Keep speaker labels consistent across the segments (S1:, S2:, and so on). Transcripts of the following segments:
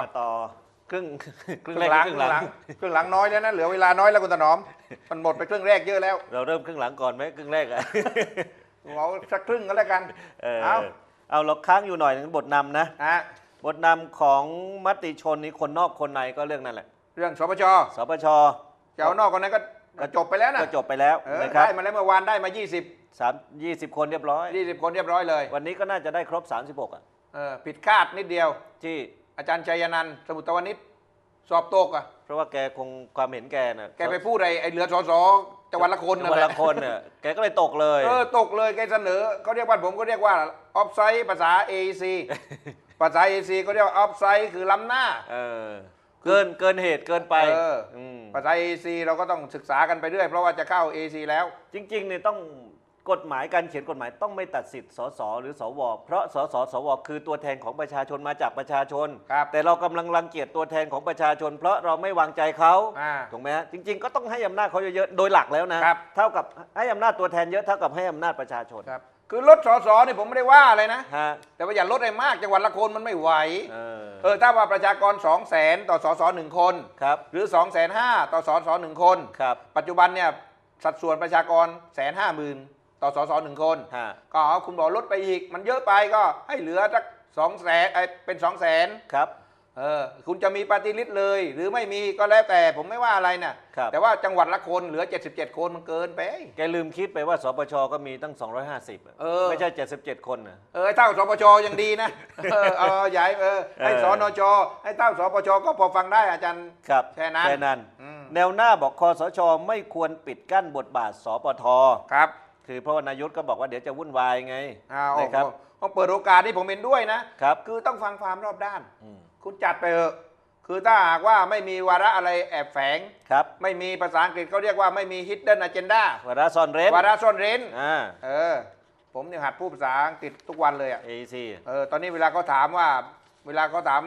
S1: มาต่อครึ่งครึ่ง
S2: ค
S1: แร
S2: รึ่
S1: ก
S2: งหลัง
S1: ครึ่ง
S2: ค
S1: ห
S2: รึ่
S1: ลั
S2: ง
S1: ง
S2: หลังครึ่งหลังน้อยแล้วนะเหลือเวลาน้อยแล้วคุณถนอม มันหมดไปครึ่งแรกเยอะแล้ว
S1: เราเริ่มครึ่งหลังก่อนไหมครึ่งแรกอะ
S2: เอาสักครึ่งก็แล้วกัน
S1: เออ
S2: เอา
S1: เอาเราค้างอยู่หน่อยหนึงบทนำนะ
S2: นะ
S1: บทนำของมติชนนี้คนนอกคนในก็เรื่องนั่นแหละ
S2: เรื่องสปช
S1: สปช
S2: จะเอานอกคนนั้นก็ก็จบไปแล้วนะ
S1: ก็จบไปแล้ว
S2: เออ
S1: นะครับ
S2: ได้มาแล้วเมื่อวานได้มา 20
S1: สามยี่สิบคนเรียบร้อย
S2: 20 คนเรียบร้อยเลย
S1: วันนี้ก็น่าจะได้ครบ 36อะ
S2: เออผิดคาดนิดเดียว
S1: ที่
S2: อาจารย์ชัยนันท์สมุทรตะวันนิดสอบตกอะ
S1: เพราะว่าแกคงความเห็นแกน่ะ
S2: แกไปพูดไอ้ไอ้เหลือสอสอจังหวัดละคน
S1: จั
S2: นั่
S1: ง
S2: น
S1: หวัด
S2: แหละ
S1: ละคนเนี่ยแกก็เลยตกเลย
S2: เออตกเลยแกเสนอเขาเรียกว่าผมก็เรียกว่าออฟไซด์ภาษา AEC ภาษา AEC ก็เรียกว่าออฟไซด์คือล้ำหน้า
S1: เออเกินเกินเหตุเกินไป
S2: เออ
S1: ม
S2: ภาษา AEC เราก็ต้องศึกษากันไปเรื่อยเพราะว่าจะเข้า AEC แล้ว
S1: จริงๆเนี่ยต้อง กฎหมายการเขียนกฎหมายต้องไม่ตัดสิทธิ์สสหรือสวเพราะสสสวคือตัวแทนของประชาชนมาจากประชาชน
S2: ครับ
S1: แต่เรากำลังรังเกียจตัวแทนของประชาชน เพราะเราไม่วางใจเขา
S2: อ่า
S1: ถูกไหมฮะจริง ๆ ก็ต้องให้อำนาจเขาเยอะๆโดยหลักแล้วนะครับ เท่ากับให้อำนาจตัวแทนเยอะเท่ากับให้อำนาจประชาชน
S2: ครับ คือลดสอสอนี่ผมไม่ได้ว่าอะไรนะ
S1: ฮะ
S2: แต่ว่าอย่าลดให้มากจังหวัดละคนมันไม่ไหว
S1: เออ
S2: เออถ้าว่าประชากร 2 0 0 0 0 0 ต่อสอสอหนึ่งคน
S1: ครับ
S2: หรือ 2 5 0 0 0ต่อสอสอหนึ่งคน
S1: ครับ
S2: ปัจจุบันเนี่ยสัดส่วนประชากรแสนห้าหมื่น ต่อสอสอหนึ่งคน
S1: ฮะ
S2: ก็เอาคุณบอกลดไปอีก มันเยอะไปก็ให้เหลือสักสองแสนเป็นสองแสน
S1: ครับ
S2: เออคุณจะมีปฏิริษเลย หรือไม่มีก็แล้วแต่ผมไม่ว่าอะไรนะครับ แต่ว่าจังหวัดละคนเหลือ 77 คนมันเกินไป
S1: แกลืมคิดไปว่าสปชก็มีตั้ง 250อะ
S2: เออ
S1: ไม่ใช่ 77 คนนะ
S2: เออให้เท่าสปชยังดีนะ เออเอาใหญ่เออให้
S1: เออ
S2: สนชให้เท่าสปชก็พอฟังได้อาจารย์
S1: ครับ
S2: แค่นั้น
S1: แค่นั้น
S2: อืม
S1: แนวหน้าบอกคอสชไม่ควรปิดกั้นบทบาทสปท
S2: ครับ
S1: คือเพราะว่านายกก็บอกว่าเดี๋ยวจะวุ่นวายไง
S2: เอา
S1: นะครับ
S2: ต้องเปิดโอกาสที่ผมเห็นด้วยนะ ครับคือต้องฟังความรอบด้าน
S1: อืม
S2: คุณจัดไปเถอะคือถ้าหากว่าไม่มีวาระอะไรแอบแฝง
S1: ครับ
S2: ไม่มีภาษาอังกฤษเขาเรียกว่าไม่มี hidden agenda
S1: วาระซ่อนเร้น
S2: วาระซ่อนเร้น
S1: อ่า
S2: เออ ผมเนี่ยหัดพูดภาษาอังกฤษทุกวันเลยอะ
S1: AEC
S2: เออ ตอนนี้เวลาเขาถามว่า เวลาเขาถาม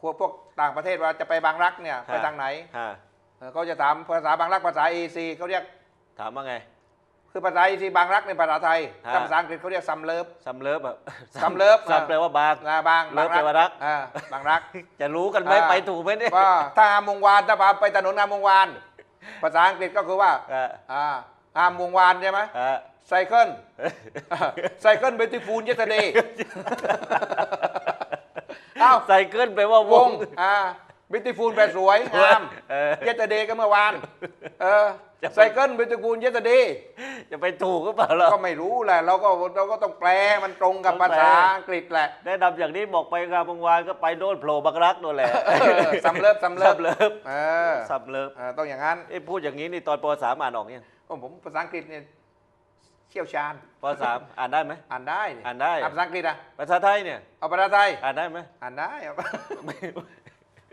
S2: พวกพวกต่างประเทศว่าจะไปบางรักเนี่ย ไปทางไหน
S1: ฮะ
S2: เออเขาจะถามภาษาบางรักภาษา AEC เขาเรียก
S1: ถามว่าไง
S2: คือภาษา AEC บางรักในภาษาไทย
S1: ฮะ
S2: ถ้าภาษาอังกฤษเขาเรียกซัมเลิฟ
S1: ซัมเลิฟอะ
S2: ซัมเลิฟ
S1: ซัมแปลว่าบาง
S2: นะบาง
S1: เลิฟแปลว่ารัก
S2: อ่าบางรัก
S1: จะรู้กันไหม
S2: อ่า
S1: ไปถูกไหมเนี่ย
S2: ว่าถ้าหามวงวานถ้าพาไปถนนหามวงวาน ภาษาอังกฤษก็คือว่า
S1: อ่า
S2: อ่าหามวงวานใช่ไหม
S1: อ่า
S2: ไซเคิลไซเคิลเบติฟูลเยสเดย์อ้าว
S1: ไซเคิลแปลว่าว
S2: ว
S1: ง
S2: งอ่า บิติฟูลแปลสวยงาม
S1: เออ
S2: เยสเดย์ก็เมื่อวาน เออ
S1: จะไป
S2: ไซเคิลเบติฟูลเยสเดย์
S1: จะไปถูกหรือเปล่าเรา
S2: ก็ไม่รู้แหละ เราก็เราก็ต้องแปลให้มันตรงกับ
S1: ต้อง
S2: ภา
S1: แปล
S2: ษาอังกฤษแหละ
S1: แนะนำอย่างนี้บอกไปงามวงวานก็ไปโดนโผล่บักรักโดนแหละ
S2: เออซัมเลิฟซัมเลิ
S1: ซั
S2: ฟ
S1: มเลิฟ
S2: เออ
S1: ซัมเลิฟ
S2: เออต้องอย่างนั้น
S1: เอ้พูดอย่างนี้นี่ตอนปสามอ่านออกยัง
S2: โอ้ผมภาษาอังกฤษเนี่ยเชี่ยวชาญ
S1: ปสามอ่านได้ไหม
S2: อ่านได้นี่
S1: อ่านได้
S2: ภาษาอังกฤษอะ
S1: ภาษาไทยเนี่ย
S2: เอาภาษาไทย
S1: อ่านได้ไหม
S2: อ่านได้เอา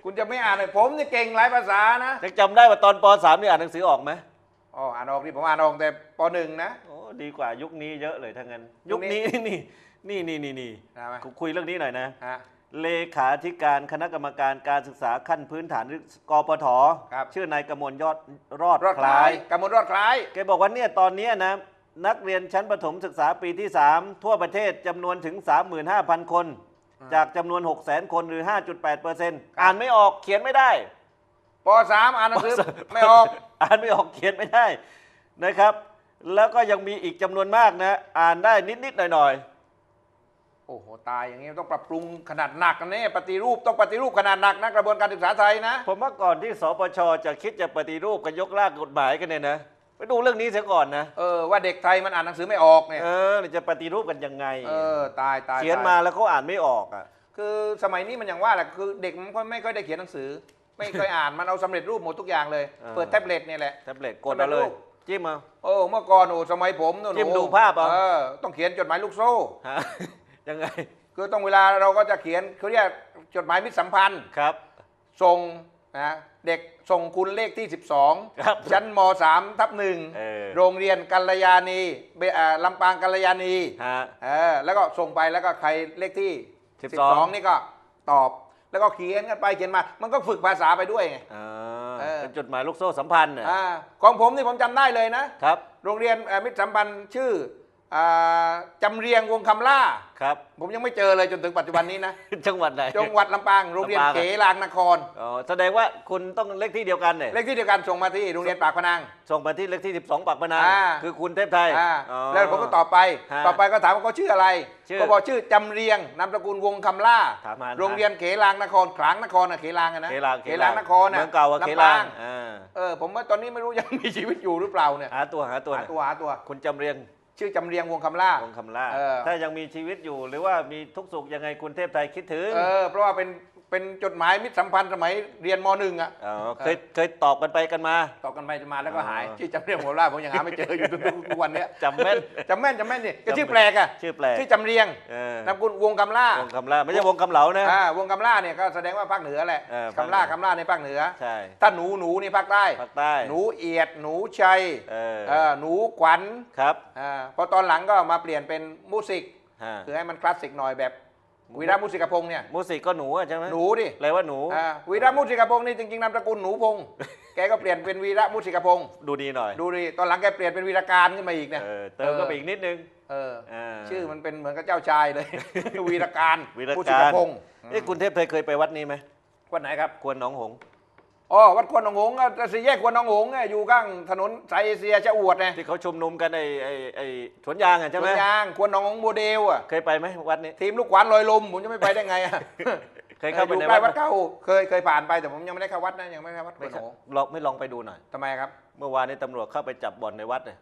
S2: คุณจะไม่อ่านเลยผมนี่เก่งหลายภาษานะ
S1: ยังจำได้ว่าตอนปสามนี่อ่านหนังสือออกไหม
S2: อ๋ออ่านออกที่ผมอ่านออกแต่ปหนึ่งนะ
S1: โอ้ดีกว่ายุคนี้เยอะเลยทั้งนั้น
S2: ยุ
S1: ยุ
S2: ค
S1: ค
S2: นี้
S1: นี้นี่นี่นี่นี่นี่
S2: นะไหม
S1: คุยเรื่องนี้หน่อยนะ
S2: ฮะ
S1: เลขาธิการคณะกรรมการการศึกษาขั้นพื้นฐานหรือกปท
S2: ครับ
S1: ชื่อนายกมลยอดรอด
S2: รอด
S1: ค
S2: คล้า
S1: ล้ายย
S2: กำมลรอดคล้าย
S1: แกบอกว่าเนี่ยตอนเนี้ยนะนักเรียนชั้นประถมศึกษาปีที่ 3 ทั่วประเทศจำนวนถึง 35,000 คน จากจำนวน 600,000คนหรือ 5.8%อ่านไม่ออกเขียนไม่ได้
S2: ปสามอ่านหนังสือไม่ออก
S1: อ่านไม่ออกเขียนไม่ได้นะครับ แล้วก็ยังมีอีกจำนวนมากนะ อ่านได้นิด ๆ หน่อย
S2: โอ้โห ตายอย่างนี้ต้องปรับปรุงขนาดหนักนะเนี่ยปฏิรูปต้องปฏิรูปขนาดหนักนะกระบวนการศึกษาไทยนะ
S1: ๆผมว่าก่อนที่สปชจะคิดจะปฏิรูปกันยกร่างกฎหมายกันเนี่ยนะไป ดูเรื่องนี้เสียก่อนนะ
S2: เออว่าเด็กไทยมันอ่านหนังสือไม่ออกเนี่ย
S1: เออจะปฏิรูปกันยังไง
S2: เออตายตาย
S1: เขียน
S2: ต
S1: มาแล้วเขาอ่านไม่ออกอะ
S2: คือสมัยนี้มันอย่างว่าแหละคือเด็กมันก็ไม่ค่อยได้เขียนหนังสือ ไม่เคยอ่านมันเอาสำเร็จรูปหมดทุกอย่างเลย
S1: เออ
S2: เปิดแท็บเล็ตเนี่ยแหละ
S1: แท็บเล็ตกดเอาเลยจิ้มเอา
S2: โอ้เมื่อก่อนโอ้สมัยผมนู่น
S1: จิ้ม
S2: โอ้
S1: ดูภาพเอา
S2: เออต้องเขียนจดหมายลูกโซ่
S1: ฮะยังไง
S2: คือต้องเวลาเราก็จะเขียนเขาเรียกจดหมายมิตรสัมพันธ์
S1: ครับ
S2: ส่ง นะเด็กส่งคุณเลขที่
S1: ครับ
S2: 12 ชั้นม3ทับหนึ่ง
S1: เออ
S2: โรงเรียนกัลยาณีเบอ่าลำปางกัลยาณี
S1: ฮะ
S2: เออแล้วก็ส่งไปแล้วก็ใครเลขที่
S1: 12
S2: 12 นี่ก็ตอบ แล้วก็เขียนกันไปเขียนมา มันก็ฝึกภาษาไปด้วยไง
S1: อ่า
S2: เออ
S1: เป็นจดหมายลูกโซ่สัมพันธ์น่ะ
S2: อ่าของผมนี่ผมจำได้เลยนะ
S1: ครับ
S2: โรงเรียนเอ่อมิตรสัมพันธ์ชื่ออ่า จำเรียงวงคำล่า
S1: ครับ
S2: ผมยังไม่เจอเลยจนถึงปัจจุบันนี้นะ
S1: จังหวัดไหน
S2: จังหวัดลำปางโรงเรียน
S1: ลำปางอะ
S2: เขลางนคร
S1: อ๋อแสดงว่าคุณต้องเลขที่เดียวกันเนี่ย
S2: เลขที่เดียวกันส่งมาที่โรงเรียนปากพนัง
S1: ส่งไปที่เลขที่ 12ปากพนัง
S2: อ่า
S1: คือคุณเทพไทย
S2: อ่า
S1: อ๋อ
S2: แล้วผมก็ตอบไป
S1: ฮะ
S2: ต่อไปก็ถามว่าเขาชื่ออะไร
S1: ชื่อ
S2: ก็บอกชื่อจำเรียงนามสกุลวงคำล่า
S1: ถามมา
S2: โรงเรียนเขลางนครขลางนครอะเขลางอะนะ
S1: เขลาง
S2: เขลางนครอะ
S1: เมืองเก่าอะ
S2: ลำ
S1: เข
S2: ป
S1: ลางอ่า
S2: เออผมว่าตอนนี้ไม่รู้ยังมีชีวิตอยู่หรือเปล่าเนี่ย
S1: หาตัวหาตัว
S2: หาตัวหาตัว
S1: คุณจำเรียง
S2: ชื่อจำเรียงวงคำล่า
S1: วงคำล่า
S2: เออ
S1: ถ้ายังมีชีวิตอยู่หรือว่ามีทุกสุขยังไงคุณเทพไทยคิดถึง
S2: เออเพราะว่าเป็น เป็นจดหมายมิตรสัมพันธ์สมัยเรียนมหนึ่งอะ
S1: อ๋อเคยเคยตอบกันไปกันมา
S2: ตอบกันไปจะมาแล้วก็หาย
S1: อ๋อ
S2: ชื่อจำเรียงวงคำล่าผมยังหาไม่เจออยู่จนถึงทุกวันเนี้ย
S1: จำแม่น
S2: จำแม่นจำแม่นนี่ก็ชื่อแปลกอะ
S1: ชื่อแปลก
S2: ชื่อจำเรียง
S1: เออนา
S2: มสกุลวงคำล่า
S1: วงคำล่าไม่ใช่วงคำเหลานะ
S2: อ่าวงคำล่าเนี่ยก็แสดงว่าภาคเหนือแหละ
S1: เออภาคเหนือ
S2: คำล่าคำล่าในภาคเหนือ
S1: ใช่
S2: ถ้าหนูหนูนี่ภาคใต้
S1: ภาคใต้
S2: หนูเอียดหนูชัย
S1: เออ
S2: เออหนูขวัญ
S1: ครับ
S2: อ่าพอตอนหลังก็มาเปลี่ยนเป็นมูสิก
S1: ฮะ
S2: คือให้มันคลาสสิกหน่อยแบบ วีระมุสิกพงษ์เนี่ย
S1: มูสิกก็หนูอะใช่ไหม
S2: หนูดิ
S1: แปลว่าหนู
S2: อ่าวีระมุสิกพงษ์นี่จริงๆนามสกุลหนูพงษ์แกก็เปลี่ยนเป็นวีระมุสิกพงษ์
S1: ดูดีหน่อย
S2: ดูดิตอนหลังแกเปลี่ยนเป็นวีรการขึ้นมาอีกเนี่ย
S1: เออเติมก็ไปอีกนิดนึง
S2: เออ
S1: อ่า
S2: ชื่อมันเป็นเหมือนกับเจ้าชายเลย วีรการ
S1: วีร
S2: มุสิ
S1: การ
S2: พงษ์
S1: เอ้คุณเทพไทยเคยไปวัดนี้ไหม
S2: วันไหนครับ
S1: ควรหนองหงส์
S2: อ๋อวัดควนหนองหงส์อะสี่แยกควนหนองหงส์เนี่ยอยู่ข้างถนนสายเอเชียชะอวดเนี่ย
S1: ที่เขาชุมนุมกันไอ้ไอ้ไอ้สวนยางอะ
S2: ส
S1: ใช่ไห
S2: ว
S1: ม
S2: นยางควนหนองหงส์โมเดลอะ
S1: เคยไปไหมวัดนี้
S2: ทีมลูกขวานลอยลมผมจะไม่ไปได้ไงอะ
S1: เคยเข้าไป
S2: อยู่
S1: ใน
S2: ใกล้
S1: วั
S2: วั
S1: ด
S2: ดเก่าเคยเคยผ่านไปแต่ผมยังไม่ได้เข้าวัดนะยังไม่ได้เข้าวัดค
S1: ไม่
S2: วนหนองหงส์
S1: ลองไม่ลองไปดูหน่อย
S2: ทำไมครับ
S1: เมื่อวานนี้ตำรวจเข้าไปจับบ่อนในวัดเลย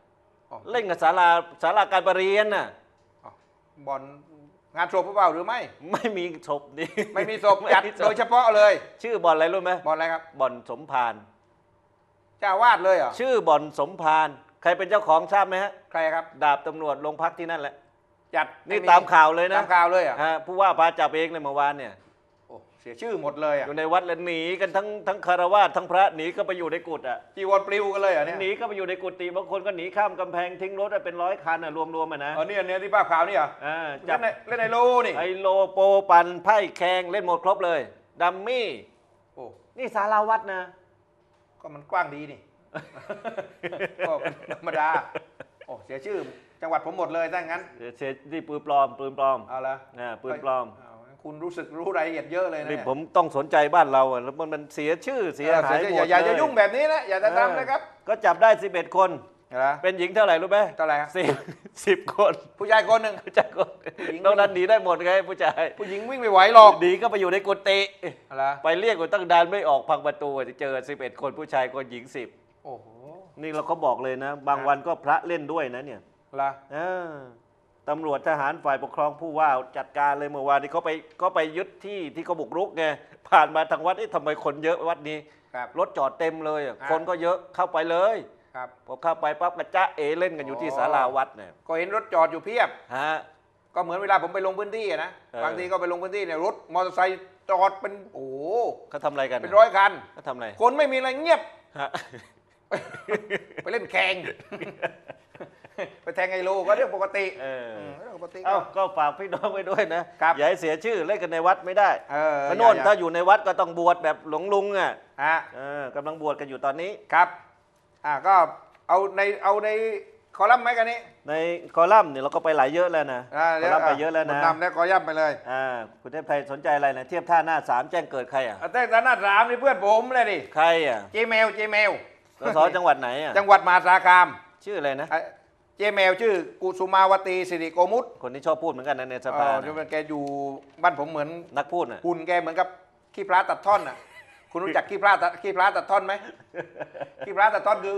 S2: อ๋อ
S1: เล่นกับศาลาศาลาการประเรียนน่ะ
S2: อ๋อบอล งานศพหรือเปล่าหรือไม่
S1: ไม่มีศพนี่
S2: ไม่มีศพ
S1: ไม่
S2: จัด
S1: มีศพ
S2: โดยเฉพาะเลย
S1: ชื่อบ่อนอะไรรู้ไหม
S2: บอลอะไรครับ
S1: บ่อนสมพาน
S2: เจ้าอาวาดเลยเหรอ
S1: ชื่อบ่อนสมพานใครเป็นเจ้าของทราบไหมฮะ
S2: ใครครับ
S1: ดาบตำรวจโรงพักที่นั่นแหละ
S2: จัด
S1: นี่ตามข่าวเลยนะ
S2: ตามข่าวเลยเหรอะ
S1: ฮะผู้ว่าพาจับเองในเมื่อวานเนี่ย
S2: โอ้ เสียชื่อหมดเลยอะ
S1: อยู่ในวัดแล้วหนีกันทั้งทั้งคารวาสทั้งพระหนีก็ไปอยู่ในกุฏิอะ
S2: จีวรปลิวกันเลยเหรอะเนี่ย
S1: หนีก็ไปอยู่ในกุฏิบางคนก็หนีข้ามกำแพงทิ้งรถอะเป็นร้อยคันอะรวมๆอะนะ
S2: เออเนี่ยเนี่ยที่ภาพข่าวนี่เหรอ
S1: อ่า
S2: เล่
S1: จับ
S2: นในเล่นในโลนี่
S1: ไฮโลโปปันไพ่แคงเล่นหมดครบเลยดัมมี่
S2: โอ้
S1: นี่สาราวัดนะ
S2: ก็มันกว้างดีนี่ก็เป็นธรรมดาโอ้เสียชื่อจังหวัดผมหมดเลยถ้างั้น
S1: เดี๋ยวเชนี่ปืนปลอมปืนปลอม
S2: เอาละ
S1: อ่าปืนปลอม
S2: เอา คุณรู้สึกรู้รายละเอียดเยอะเลยนะ
S1: นี่
S2: เนี่ย
S1: ผมต้องสนใจบ้านเราอะแล้วมันมันเสียชื่อเสีย
S2: เออ
S1: หาย
S2: เสีย
S1: หม
S2: อย่า
S1: ด
S2: อย่า
S1: เล
S2: จะยุ่งแบบนี้นะอย่าจะทำนะครับ
S1: ก็จับได้ 11 คน
S2: เหรอ
S1: เป็นหญิงเท่าไหร่รู้ไหม
S2: เท่าไหร่ครับ
S1: สิบสิบคน
S2: ผู้ชายคนหนึ่ง
S1: ผู้ชายคน
S2: ผู้หญิง
S1: นอกนั้นหนีได้หมดไงผู้ชาย
S2: ผู้หญิงวิ่งไม่ไหวหรอก
S1: หนีก็ไปอยู่ในกุฏิ
S2: อะไร
S1: ไปเรียกกูตั้งดานไม่ออกพังประตูเจอ11คนผู้ชายคนหญิง10
S2: โอ้โห
S1: นี่เราก็บอกเลยนะ บางวันก็พระเล่นด้วยนะเนี่ย
S2: ละ
S1: เออ ตำรวจทหารฝ่ายปกครองผู้ว่าจัดการเลยเมื่อวานนี้เขาไปเขาไปยึดที่ที่เขาบุกรุกไงผ่านมาทางวัดเอ๊ะทำไมคนเยอะวัดนี้
S2: ครับ
S1: รถจอดเต็มเลยอะ
S2: อะ
S1: คนก็เยอะเข้าไปเลย
S2: ครับ
S1: พอเข้าไปปั๊บกระจ้าเอเล่นกันอยู่ที่
S2: อ๋อ
S1: ศาลาวัดเนี่ย
S2: ก็เห็นรถจอดอยู่เพียบ
S1: ฮะ
S2: ก็เหมือนเวลาผมไปลงพื้นที่อะนะ
S1: เออ
S2: บางทีก็ไปลงพื้นที่เนี่ยรถมอเตอร์ไซค์จอดเป็นโอ้โห
S1: เขาทำอะไรกัน
S2: เป็นร้อยคัน
S1: เขาทำอะไร
S2: คนไม่มีอะไรเงียบ
S1: ฮะ
S2: ไปเล่นแข่ง ไปแทงไฮโลก็เรื่องปกติ
S1: เออ
S2: มเรื่องปกติ
S1: เอ้าก็ฝากพี่น้องไว้ด้วยนะ ครับอย่าให้เสียชื่อเล่นกันในวัดไม่ได้
S2: เออ
S1: พระโน่น
S2: อย่
S1: ถ้าอยู่ในวัดก็ต้องบวชแบบหลวงลุงอะ
S2: ฮะ
S1: เออกำลังบวชกันอยู่ตอนนี้
S2: ครับ อ่าก็เอาในเอาในคอลัมน์ไหมกันนี้
S1: ในคอลัมน์เนี่ยเราก็ไปหลายเยอะแล้วนะ
S2: อ่า
S1: คอลัมน์ไปเยอะแล้วนะ
S2: นำแล้วก็ย่ำไปเลย
S1: อ่าคุณเทพไทยสนใจอะไรนะเทียบท่าหน้าสามแจ้งเกิดใครอะ
S2: อะ แต่ตอนหน้าสามนี่เพื่อนผมเลยดิ
S1: ใครอะ
S2: เจเมล เจเมล
S1: สสจังหวัดไหนอะ
S2: จังหวัดมหาสารคาม
S1: ชื่ออะไรนะ
S2: อะเจเมลชื่อกุสุมาวตีสิริโกมุต
S1: คนที่ชอบพูดเหมือนกันนะในส
S2: เอ
S1: ภา
S2: อ
S1: นะ
S2: แกอยู่บ้านผมเหมือน
S1: นักพูดน่ะ
S2: หุ่นแกเหมือนกับขี้พระตัดท่อนอะ คุณรู้จักขี้พระตัดขี้พระตัดท่อนไหมขี้พระตัดท่อนคือ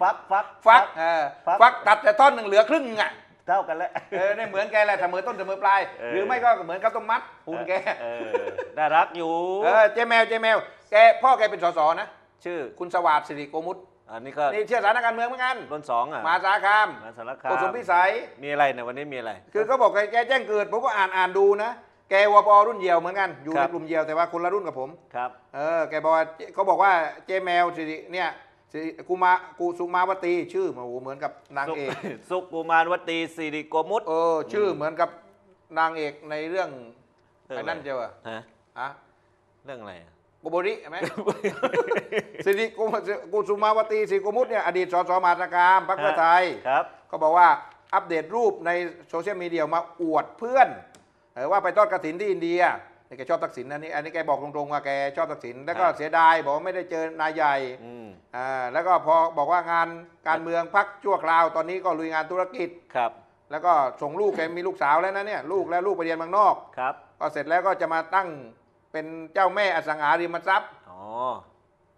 S1: ฟักฟัก
S2: ฟักเออ
S1: ฟัก
S2: ฟักตัดแต่ท่อนหนึ่งเหลือครึ่งอะ
S1: เท่ากันแล้ว
S2: เออเนี่ยเหมือนแกแหละเสมอต้นเสมอปลาย
S1: เออ
S2: หรือไม่ก็เหมือนข้าวต้มมัดหุ่นแก
S1: เออน่ารักอยู่
S2: เออเจแมวเจแมวแกพ่อแกเป็นสสนะ
S1: ชื่อ
S2: คุณสวัสดิ์สิริโกมุต
S1: อันนี้ก็
S2: นี่เชื่อสารการเมืองเหมือนกัน
S1: รุ่นสองอะ
S2: มหาสารคาม
S1: มาสารคา
S2: โก
S1: ม
S2: สุมพิสัย
S1: มีอะไรเนี่ยวันนี้มีอะไร
S2: คือเขาบอกแกแกแจ้งเกิดผมก็อ่านอ่านดูนะแกวปรุ่นเยียวเหมือนกัน อยู่
S1: ครั
S2: ใน
S1: บ
S2: กลุ่มเยียวแต่ว่าคนละรุ่นกับผม
S1: ครับ
S2: เออแกบอกว่าเขาบอกว่าเจแมวสิริเนี่ยสิริกุมากุสุมาวตี ชื่อโอ้โหเหมือนกับนางเอก
S1: สุกุมารวตีสิริโกมุต
S2: เออชื่อเหมือนกับนางเอกในเรื่อง
S1: เรื่องอะไร
S2: ไอ้นั่นเจ้าอะ
S1: ฮะ
S2: อะ
S1: เรื่องอะไรอะ
S2: โกโบริใช่ไหม สิริกุกุสุมาวตีสิริกุมุตเนี่ยอดีตสสมหาสารคามพรรคเพื่อไทย
S1: ครับ
S2: ก็บอกว่าอัปเดตรูปในโซเชียลมีเดียมาอวดเพื่อนเออว่าไปทอดกระถินที่อินเดียนี่แกชอบทักษิณนะนี่อันนี้แกบอกตรงๆว่าแกชอบทักษิณแล้วก็
S1: ครับ
S2: เสียดายบอกว่าไม่ได้เจอนายใหญ่
S1: อืม
S2: อ่าแล้วก็พอบอกว่างานการเมืองพักชั่วคราวตอนนี้ก็ลุยงานธุรกิจ
S1: ครับ
S2: แล้วก็ส่งลูกแกมีลูกสาวแล้วนะเนี่ยลูกและลูกไปเรียนเมืองนอก
S1: ครับ
S2: ก็เสร็จแล้วก็จะมาตั้ง เป็นเจ้าแม่อสังหาริมทรัพย์
S1: อ๋อ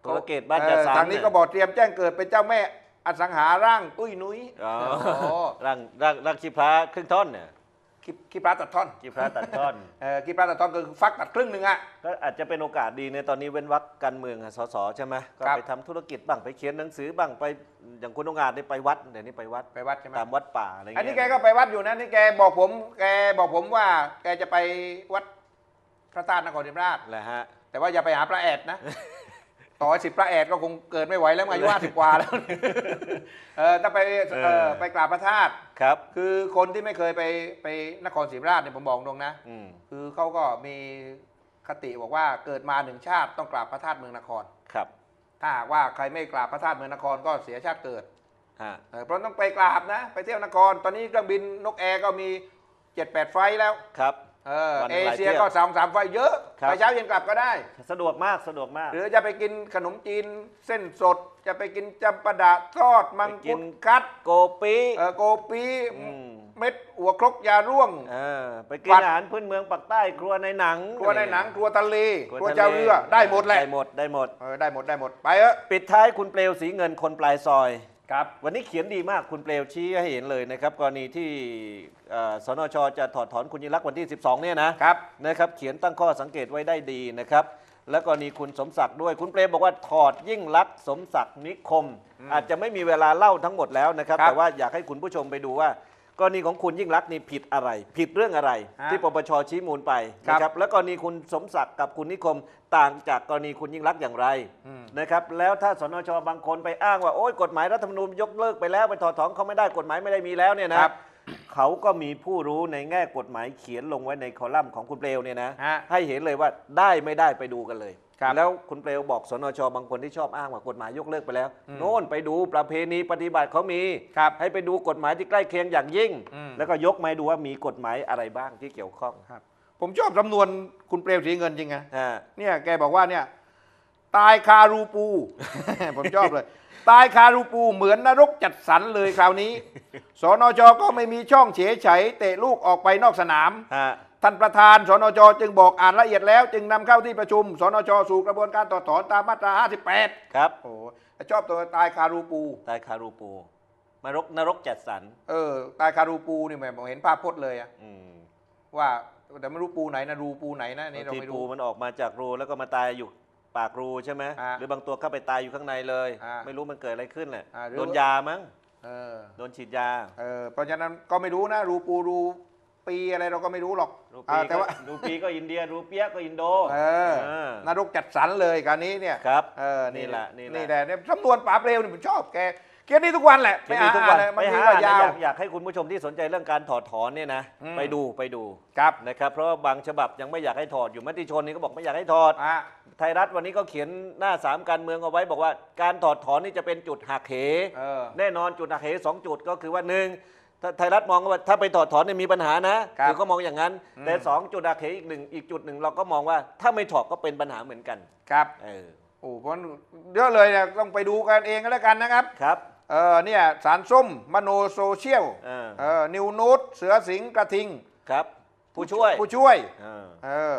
S1: ธุรกิจบ้านจัดสรร
S2: เออทางนี้ก็บอกเตรียมแจ้งเกิดเป็นเจ้าแม่อสังหาร่างตุ้ยนุ้ย
S1: อ๋อ
S2: โอ้
S1: ร่างร่างร่างชีพระครึ่งท่อนเนี่ย
S2: คิดคิดปลาตัดท่อน
S1: ชีพระตัดท่อน
S2: เออคิดปลาตัดท่อนก็คือฟักตัดครึ่งหนึ่งอะ
S1: ก็อาจจะเป็นโอกาสดีในตอนนี้เว้นวักการเมืองอะสสใช่ไหมก็
S2: ครับ
S1: ไปทำธุรกิจบ้างไปเขียนหนังสือบ้างไปอย่างคุณองอาจได้ไปวัดเดี๋ยวนี้ไปวัด
S2: ไปวัดใช่ไหม
S1: ตามวัดป่าอะไรเงี้ย
S2: อันนี้แกก็ไปวัดอยู่นะนี่แกบอกผม แกบอกผมว่า แกจะไปวัด พระธาตุนครศรีธรรมราช
S1: แหละฮะ
S2: แต่ว่าอย่าไปหาพระแอดนะ ต่อสิบพระแอดก็คงเกิดไม่ไหวแล้วอายุห้าสิบกว่าแล้วเออถ้าไปเออไปกราบพระธาตุ
S1: ครับ
S2: คือคนที่ไม่เคยไปไปนครศรีธรรมราชเนี่ยผมบอกตรงนะ
S1: อืม
S2: คือเขาก็มีคติบอกว่าเกิดมาหนึ่งชาติต้องกราบพระธาตุเมืองนคร
S1: ครับ
S2: ถ้าหากว่าใครไม่กราบพระธาตุเมืองนครก็เสียชาติเกิด
S1: ฮะ
S2: เออเพราะต้องไปกราบนะ ไปเที่ยวนคร ตอนนี้เครื่องบินนกแอร์ก็มี7จ็ดแปดไฟล์แล้ว
S1: ครับ
S2: เออ
S1: วันห
S2: เอ
S1: นึ่งหลาย
S2: เชีย
S1: เที่ยว
S2: ก็สามสามไฟล์เยอะ
S1: ครับ
S2: ไปเช้าเย็นกลับก็ได้
S1: สะดวกมากสะดวกมาก
S2: หรือจะไปกินขนมจีนเส้นสด จะไปกินจำปาดะทอดมัง
S1: ไปกิ
S2: คุ
S1: น
S2: ดคัด
S1: โกปี
S2: เออโกปี
S1: อืม
S2: เม็ดหัวครกยาร่วง
S1: เออไปกิน
S2: วัด
S1: อาหารพื้นเมืองปักใต้ครัวในหนัง
S2: ครัวในหนัง ครัวทะเล
S1: ครัว
S2: ครัว
S1: ทะล
S2: เจ้าเรือ ได้หมดแหละ
S1: ได้หมดได้หมด
S2: เออได้หมดได้หมดไปเออ
S1: ปิดท้ายคุณเปลวสีเงินคนปลายซอย
S2: ครับ
S1: วันนี้เขียนดีมากคุณเปลวชี้ให้เห็นเลยนะครับ กรณีที่เอ่อสนชจะถอดถอนคุณยิ่งรักษณ์วันที่ 12 เนี่ยนะครับ นะครับเขียนตั้งข้อสังเกตไว้ได้ดีนะครับ และกรณีคุณสมศักดิ์ด้วย คุณเปลวบอกว่าถอดยิ่งรักษณ์สมศักดิ์นิคม อาจจะไม่มีเวลาเล่าทั้งหมดแล้วนะครับ
S2: ครับ
S1: แต่ว่าอยากให้คุณผู้ชมไปดูว่า กรณีของคุณยิ่งรักษณ์นี่ผิดอะไร ผิดเรื่องอะไร
S2: ฮะ
S1: ที่ปปชชี้มูลไป
S2: ครับ
S1: นะครับและกรณีคุณสมศักดิ์กับคุณนิคมต่างจากกรณีคุณยิ่งรักษณ์อย่างไร
S2: อืม
S1: นะครับแล้วถ้าสนชบางคนไปอ้างว่าโอ้ยกฎหมายรัฐธรรมนูญยกเลิกไปแล้วไปถอดถอนเขาไม่ได้กฎหมายไม่ได้มีแล้วเนี่ยนะ ครับ เขาก็มีผู้รู้ในแง่กฎหมายเขียนลงไว้ในคอลัมน์ของคุณเปลวเนี่ยนะ
S2: ฮะ
S1: ให้เห็นเลยว่าได้ไม่ได้ไปดูกันเลย
S2: ครับ
S1: แล้วคุณเปลวบอกสนชบางคนที่ชอบอ้างว่ากฎหมายยกเลิกไปแล้ว
S2: อืม
S1: โน่นไปดูประเพณีปฏิบัติเขามี
S2: ครับ
S1: ให้ไปดูกฎหมายที่ใกล้เคียงอย่างยิ่ง
S2: อืม
S1: แล้วก็ยกมาให้ดูว่ามีกฎหมายอะไรบ้างที่เกี่ยวข้อง
S2: ครับ ผมชอบสำนวนคุณเปรมสีเงินจริงไง
S1: อ่า
S2: เนี่ยแกบอกว่าเนี่ยตายคารูปู ผมชอบเลย ตายคารูปูเหมือนนรกจัดสรรเลยคราวนี้ สนชก็ไม่มีช่องเฉยเฉยเตะลูกออกไปนอกสนาม
S1: ฮะ
S2: ท่านประธานสนชจึงบอกอ่านละเอียดแล้ว จึงนำเข้าที่ประชุมสนชสู่กระบวนการต่อถอนตามมาตรา 58
S1: ครับ
S2: โอ้โหชอบตัวตายคารูปู
S1: ตายคารูปูมารกนรกจัดสรร
S2: เออ ตายคารูปูนี่แหม่ผมเห็นภาพพจน์เลยอะ
S1: อืม
S2: ว่าแต่ไม่รู้ปูไหนนะรูปูไหนนะนี่เรา
S1: ที่
S2: ไม่
S1: ปู
S2: รู้
S1: มันออกมาจากรูแล้วก็มาตายอยู่ปากรูใช่ไหม
S2: อ่า
S1: หรือบางตัวเข้าไปตายอยู่ข้างในเลย
S2: อ่า
S1: ไม่รู้มันเกิดอะไรขึ้นแหละ
S2: อ่าหรือ
S1: โดนยามั้ง
S2: เออ
S1: โดนฉีดยา
S2: เออ เพราะฉะนั้นก็ไม่รู้นะ รูปูรู ปีอะไรเราก็ไม่รู้หรอก
S1: รู
S2: อ่า
S1: ปี
S2: แต่
S1: ก็
S2: ว่า
S1: รูปีก็อินเดียรูเปียก็อินโด
S2: เออ
S1: เออ
S2: นรกจัดสรรเลยการนี้เนี่ย
S1: ครับ
S2: เออ
S1: นี่แหละนี่แหละ
S2: นี่แหละเนี่ยสำนวนป๋าเปรวนี่ผมชอบแกเขียนนี่ทุกวันแหละ
S1: เขียนดีทุกวัน
S2: อ่าเลยบา
S1: ไป
S2: งที
S1: หา
S2: ก็
S1: อ่านนะ
S2: ยาว
S1: อยากอยากให้คุณผู้ชมที่สนใจเรื่องการถอดถอนเนี่ยนะ
S2: อืม
S1: ไปดูไปดู
S2: ครับ
S1: นะครับเพราะว่าบางฉบับยังไม่อยากให้ถอดอยู่มติชนนี่ก็บอกไม่อยากให้ถอด
S2: อะ
S1: ไทยรัฐวันนี้ก็เขียนหน้าสามการเมืองเอาไว้บอกว่า การถอดถอนนี่จะเป็นจุดหักเห
S2: เออ
S1: แน่นอนจุดหักเหสองจุดก็คือว่าหนึ่งถ้า ไทยรัฐมองว่าถ้าไปถอดถอนเนี่ยมีปัญหานะครับอก็มองอย่างนั้น
S2: อืม
S1: แต่สองจุดหักเหอีกหนึ่งอีกจุดหนึ่งเราก็มองว่าถ้าไม่ถอดก็เป็นปัญหาเหมือนกัน
S2: ครับ
S1: เออ
S2: โอ้เพราะเยอะเลยเนี่ยต้องไปดูกันเองก็แล้วกันนะครับ
S1: ครับ
S2: เออเนี่ยสารส้มมโนโซเชียล
S1: เออ
S2: เออนิวนูตเสือสิงห์กระทิง
S1: ครับ ผู้ช่วย
S2: ผู้ช่วย
S1: เออ
S2: เออ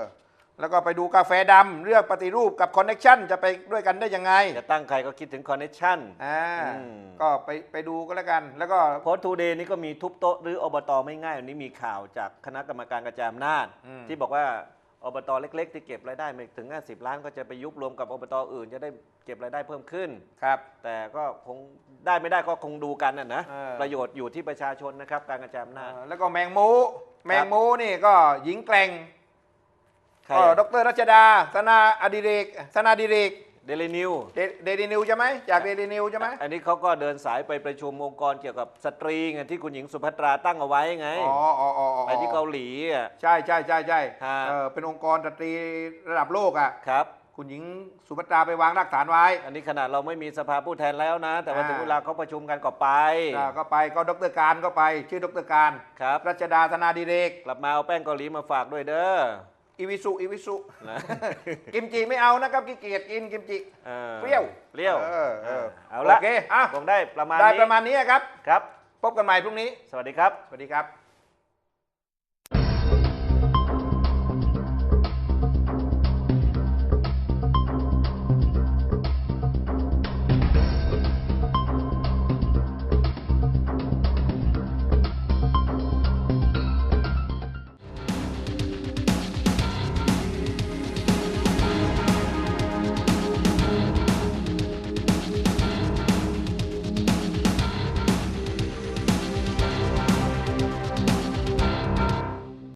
S2: แล้วก็ไปดูกาแฟดำเรื่องปฏิรูปกับคอนเน็ชันจะไปด้วยกันได้ยังไง
S1: จะตั้งใครก็คิดถึงคอนเนคชั่น
S2: อ่า
S1: อืม
S2: ก็ไปไปดูก็แล้วกัน แล้วก็
S1: โพสทูเดย์นี่ก็มีทุบโต๊ะหรืออบตไม่ง่ายวันนี้มีข่าวจากคณะกรรมการกระจายอำนาจ
S2: อืม
S1: ที่บอกว่าอบตเล็ก ๆ ที่เก็บรายได้ไม่ถึง 50 ล้านก็จะไปยุบรวมกับอบตอื่น จะได้เก็บรายได้เพิ่มขึ้น
S2: ครับ
S1: แต่ก็คงได้ไม่ได้ก็คงดูกันนะนะ
S2: เออ
S1: ประโยชน์อยู่ที่ประชาชนนะครับการกระจายอำนาจ
S2: เออแล้วก็แมงมูแมงมูนี่ก็หญิงแกร่ง
S1: ใคร
S2: ก็
S1: อะ
S2: ดรรัชดาธนาอดิเรกธนาดิเรก
S1: เดลินิว
S2: เดเดลินิวใช่ไหมจากเดลินิวใช่ไหม
S1: อันนี้เขาก็เดินสายไปประชุมองค์กรเกี่ยวกับสตรีไงที่คุณหญิงสุภัตราตั้งเอาไว้ไง
S2: อ๋ออ๋ออ๋ออ๋อ
S1: ไปที่เกาหลีอะ
S2: ใช่ใช่ใช่ใช่
S1: ฮะ
S2: เออเป็นองค์กรสตรีระดับโลกอะ
S1: ครับ
S2: คุณหญิงสุภัตราไปวางรากฐานไว้
S1: อันนี้ขนาดเราไม่มีสภาผู้แทนแล้วนะ แต่ว่า
S2: อ่า
S1: ถึงเวลาเขาประชุมกันก็ไป
S2: อ่าก็ไปก็ดรการก็ไป ชื่อดรการ
S1: ครับ
S2: รัชดาธนาดิเรก
S1: กลับมาเอาแป้งเกาหลีมาฝากด้วยเด้อ
S2: อีวิสุอีวิสุ
S1: นะ
S2: กิมจิไม่เอานะครับขี้เกียจกินกิมจิ
S1: ออ
S2: เปรี้ยว
S1: เปรี้ยว
S2: เออเออ
S1: เอาละ
S2: โอเคอะ
S1: คงได้ประมาณ
S2: ได้
S1: นี้
S2: ประมาณนี้ครับ
S1: ครับ
S2: พบกันใหม่พรุ่งนี้
S1: สวัสดีครับ
S2: สวัสดีครับ